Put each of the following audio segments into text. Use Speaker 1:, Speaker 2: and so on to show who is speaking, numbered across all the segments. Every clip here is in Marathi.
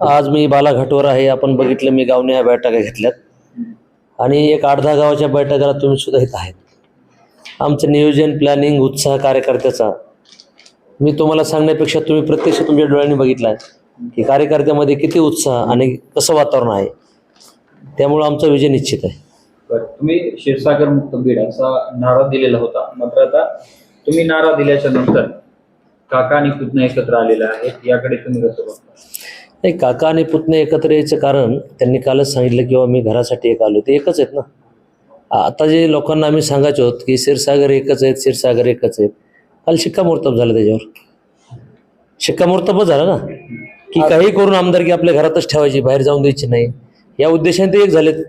Speaker 1: आज मी बालाघाटवर आहे आपण बघितलं मी गावने ह्या बैठका घेतल्यात. आणि एक आठ दहा गावाच्या बैठकाला तुम्ही सुद्धा इथं आहेत. आमचं नियोजन प्लॅनिंग उत्साह कार्यकर्त्याचा. मी तुम्हाला सांगण्यापेक्षा तुम्ही प्रत्यक्ष तुमच्या डोळ्यांनी बघितला आहे की कार्यकर्त्यामध्ये किती उत्साह आणि कसं वातावरण आहे. त्यामुळं आमचा विजय निश्चित आहे.
Speaker 2: तुम्ही क्षीरसागर मुक्त बीड असा नारा दिलेला होता. मात्र आता तुम्ही नारा दिल्याच्या नंतर काका आणि पुतण्या एकत्र आलेला आहे याकडे तुम्ही कसं बघता?
Speaker 1: नाही काका आणि पुतणे एकत्र यायचं कारण त्यांनी कालच सांगितलं किंवा मी घरासाठी एक आलो. ते एकच आहेत ना? आता जे लोकांना आम्ही सांगायचो आहोत की क्षीरसागर एकच आहेत क्षीरसागर एकच आहेत. काल शिक्कामोर्तब झालं त्याच्यावर. शिक्कामोर्तबच झालं ना? की काही करून आमदारकी आपल्या घरातच ठेवायची बाहेर जाऊन द्यायची नाही. या उद्देशाने ते एक झालेत.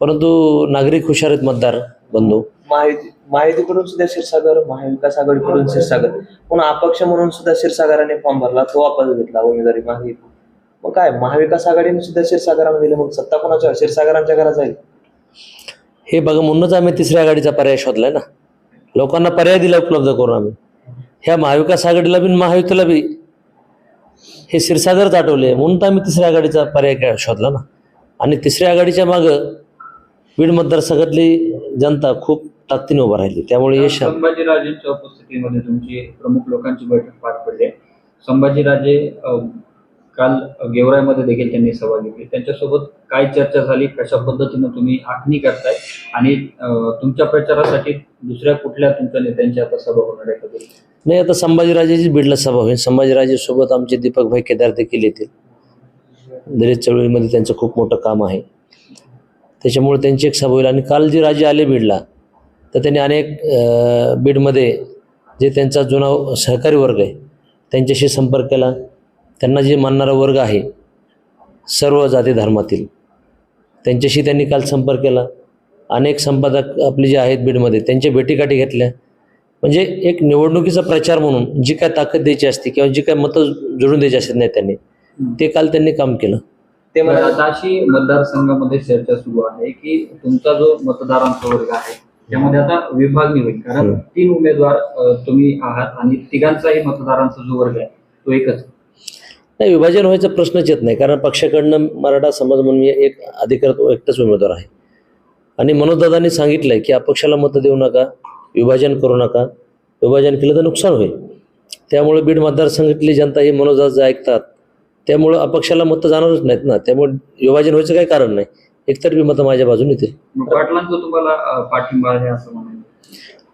Speaker 1: परंतु नागरिक हुशार आहेत मतदार बंधू.
Speaker 3: माहिती माहितीकडून सुद्धा क्षीरसागर महाविकास आघाडीकडून क्षीरसागर. पुन्हा अपक्ष म्हणून सुद्धा क्षीरसागराने फॉर्म भरला तो वापस घेतला उमेदवारी मागितली. मग काय महाविकास आघाडीने सुद्धा क्षीरसागराला दिले मग सत्ता कोणाच्या? क्षीरसागरांच्या घरात जाईल.
Speaker 1: हे बघा म्हणूनच आम्ही तिसऱ्या आघाडीचा पर्याय शोधलाय ना. लोकांना पर्याय दिला उपलब्ध करून आम्ही. ह्या महाविकास आघाडीला बी महायुतीला बी हे क्षीरसागरच आठवले म्हणून तर आम्ही तिसऱ्या आघाडीचा पर्याय शोधला ना. आणि तिसऱ्या आघाडीच्या मागं बीड मतदारसंघातली जनता खूप ताकदीने उभा राहिली त्यामुळे यश
Speaker 2: संभाजीराजेंच्या उपस्थितीमध्ये तुमची प्रमुख लोकांची बैठक पार पडली. संभाजीराजे काल गेवराईमध्ये देखील त्यांनी सभा घेतली. त्यांच्यासोबत काय चर्चा झाली? कशा पद्धतीनं तुम्ही आखणी करताय? आणि तुमच्या प्रचारासाठी दुसऱ्या कुठल्या तुमच्या नेत्यांची आता सभा होणार आहे
Speaker 1: नाही आता संभाजीराजेची बीडला सभा होईल. संभाजीराजेसोबत आमचे दीपकभाई केदार देखील येतील. दलित चळवळीमध्ये त्यांचं खूप मोठं काम आहे. त्याच्यामुळे त्यांची एक सभा होईल. आणि काल जे राजे आले बीडला तर त्यांनी अनेक बीडमध्ये जे त्यांचा जुना सहकारी वर्ग आहे त्यांच्याशी संपर्क केला. त्यांना जे मानणारा वर्ग आहे सर्व जाती धर्मातील त्यांच्याशी त्यांनी काल संपर्क केला. अनेक संपादक आपले जे आहेत बीडमध्ये त्यांच्या भेटीगाठी घेतल्या. म्हणजे एक निवडणुकीचा प्रचार म्हणून जी काय ताकद द्यायची असते किंवा जी काय मतं जोडून द्यायची असतात नेत्यांनी ते काल त्यांनी काम केलं.
Speaker 3: ते
Speaker 2: तर
Speaker 3: म्हणाले
Speaker 2: आता अशी मतदारसंघामध्ये चर्चा सुरू आहे की तुमचा जो मतदारांचा वर्ग आहे त्यामध्ये आता विभागणी होईल कारण. तीन उमेदवार तुम्ही आहात आणि तिघांचाही मतदारांचा जो वर्ग आहे तो एकच.
Speaker 1: नाही विभाजन व्हायचा प्रश्नच येत नाही कारण पक्षाकडनं मराठा समाज म्हणून एक अधिकृत एकटाच उमेदवार आहे. आणि मनोजदादांनी सांगितलंय की अपक्षाला मतं देऊ नका विभाजन करू नका विभाजन केलं तर नुकसान होईल. त्यामुळे बीड मतदारसंघातली जनता ही मनोजदादा ऐकतात. त्यामुळं अपक्षाला मतं जाणारच नाहीत ना त्यामुळे विभाजन व्हायचं काही कारण नाही. एकतर्फी मतं माझ्या बाजूने येतील.
Speaker 2: म्हणायचं.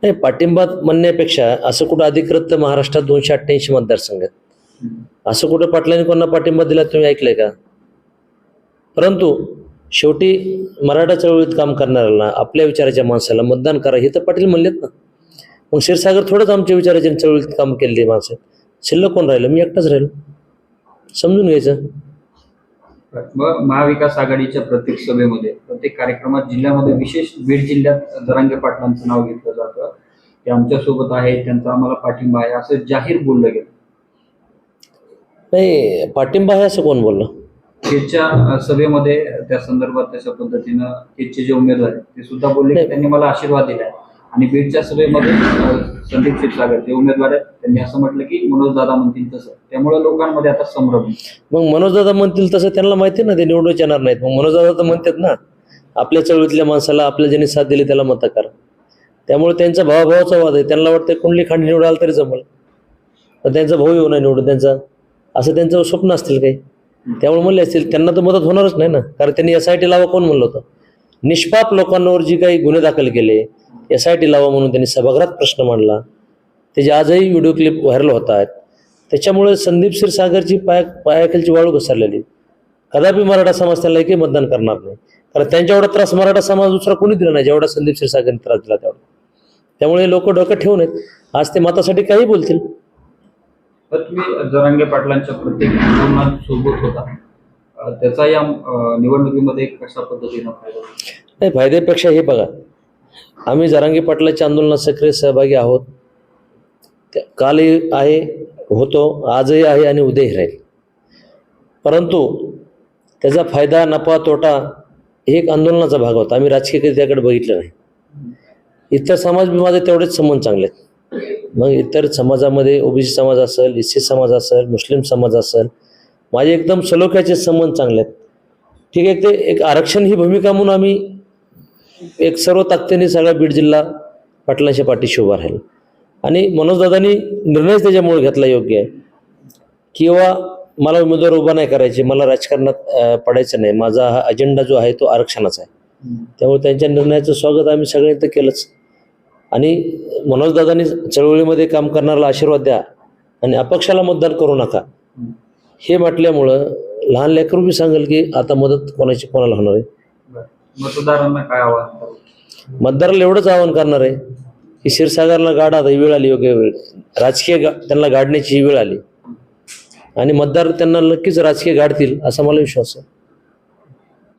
Speaker 1: नाही पाठिंबा म्हणण्यापेक्षा असं कुठं अधिकृत महाराष्ट्रात दोनशे अठ्ठ्याऐंशी मतदारसंघ आहेत. असं कुठं पाटलांनी कोणा पाठिंबा दिला तुम्ही ऐकलंय का? परंतु शेवटी मराठा चळवळीत काम करणाऱ्याला आपल्या विचाराच्या माणसाला मतदान करा. हे तर पाटील म्हणलेत ना. मग क्षीरसागर थोडंच आमच्या विचाराच्या चळवळीत काम केलेली माणसं शिल्लक कोण राहिलं? मी एकटाच राहिलो. समजून घ्यायचं.
Speaker 2: मग महाविकास आघाडीच्या प्रत्येक सभेमध्ये प्रत्येक कार्यक्रमात जिल्ह्यामध्ये विशेष बीड जिल्ह्यात जरांगे पाटलांचं नाव घेतलं जातं. ते आमच्यासोबत आहे त्यांचा आम्हाला पाठिंबा आहे. असं जाहीर बोललं गेलं.
Speaker 1: नाही पाठिंबा आहे असं कोण बोललं?
Speaker 2: केजच्या अ, सभेमध्ये त्या संदर्भात तशा पद्धतीनं केजचे जे उमेदवार आहेत ते सुद्धा बोलले की त्यांनी मला आशीर्वाद दिलाय आणि बीडच्या सभेमध्ये संदीप क्षीरसागर ते उमेदवार आहेत त्यांनी असं म्हटलं की मनोज दादा म्हणतील तसं. त्यामुळे लोकांमध्ये आता संभ्रम.
Speaker 1: मग मनोजदादा म्हणतील तसं त्यांना माहिती ना ते निवडून येणार नाहीत. मग मनोजदादा तर म्हणतात ना आपल्या चळवळीतल्या माणसाला आपल्या ज्यांनी साथ दिली त्याला मतं करा. त्यामुळे त्यांचा भावाभावाचा वाद आहे. त्यांना वाटतं कुंडली खांडी निवड आला तरी जमल. पण त्यांचा भाऊ येऊ नये निवडून त्यांचा. असं त्यांचं स्वप्न असतील काही. त्यामुळे म्हणले असतील त्यांना तर मदत होणारच नाही ना. कारण त्यांनी एस आय टी लावा कोण म्हणलं होतं? निष्पाप लोकांवर जी काही गुन्हे दाखल केले एस आय टी लावा म्हणून त्यांनी सभागृहात प्रश्न मांडला. त्याचे आजही व्हिडिओ क्लिप व्हायरल होत आहेत त्याच्यामुळे संदीप क्षीरसागरची पाया पायाखालची वाळू घसरलेली. कदापि मराठा समाज त्यांना एकही मतदान करणार नाही. कारण त्यांच्या एवढा त्रास मराठा समाज दुसरा कोणी दिला नाही जेवढा संदीप क्षीरसागरने त्रास दिला तेवढा. त्यामुळे लोक डोकं ठेवून आहेत. आज ते मतासाठी काही बोलतील.
Speaker 2: तर तुम्ही जरांगे पाटलांच्या प्रत्येक आंदोलनात सोबत होता. त्याचा या निवडणुकीमध्ये कशा पद्धतीनं फायदा
Speaker 1: नाही फायद्यापेक्षा हे बघा आम्ही जरांगे पाटलाच्या आंदोलनात सक्रिय सहभागी आहोत. त्या- कालही आहे होतो आजही आहे आणि उद्याही राहील. परंतु त्याचा फायदा नफा तोटा हे एक आंदोलनाचा भाग होता. आम्ही राजकीय त्याकडे बघितलं नाही. इतर समाज माझे तेवढेच संबंध चांगले आहेत. मग इतर समाजामध्ये ओबीसी समाज असेल एस समाज असेल मुस्लिम समाज असेल माझे एकदम सलोख्याचे संबंध चांगले आहेत. ठीक आहे ते एक आरक्षण ही भूमिका म्हणून आम्ही एक सर्व ताकदीने सगळा बीड जिल्हा पाटलांच्या पाठीशी उभा राहील. आणि मनोजदादांनी निर्णयच त्याच्यामुळे घेतला योग्य आहे. किंवा मला उमेदवार उभा नाही करायचे मला राजकारणात पडायचं नाही. माझा हा अजेंडा जो आहे तो आरक्षणाचा आहे. त्यामुळे त्यांच्या निर्णयाचं स्वागत आम्ही सगळ्यांनी तर केलंच. आणि मनोजदादांनी चळवळीमध्ये काम करणाऱ्याला आशीर्वाद द्या आणि अपक्षाला मतदान करू नका. हे म्हटल्यामुळं लहान लेकरू बी सांगेल की आता मदत कोणाची कोणाला होणार आहे.
Speaker 2: मतदारांना काय आवाहन
Speaker 1: मतदाराला एवढंच आवाहन करणार आहे की क्षीरसागरला गाडा आता ही वेळ आली योग्य वेळ. राजकीय गा त्यांना गाडण्याची ही वेळ आली. आणि मतदार त्यांना नक्कीच राजकीय गाडतील असा मला विश्वास आहे.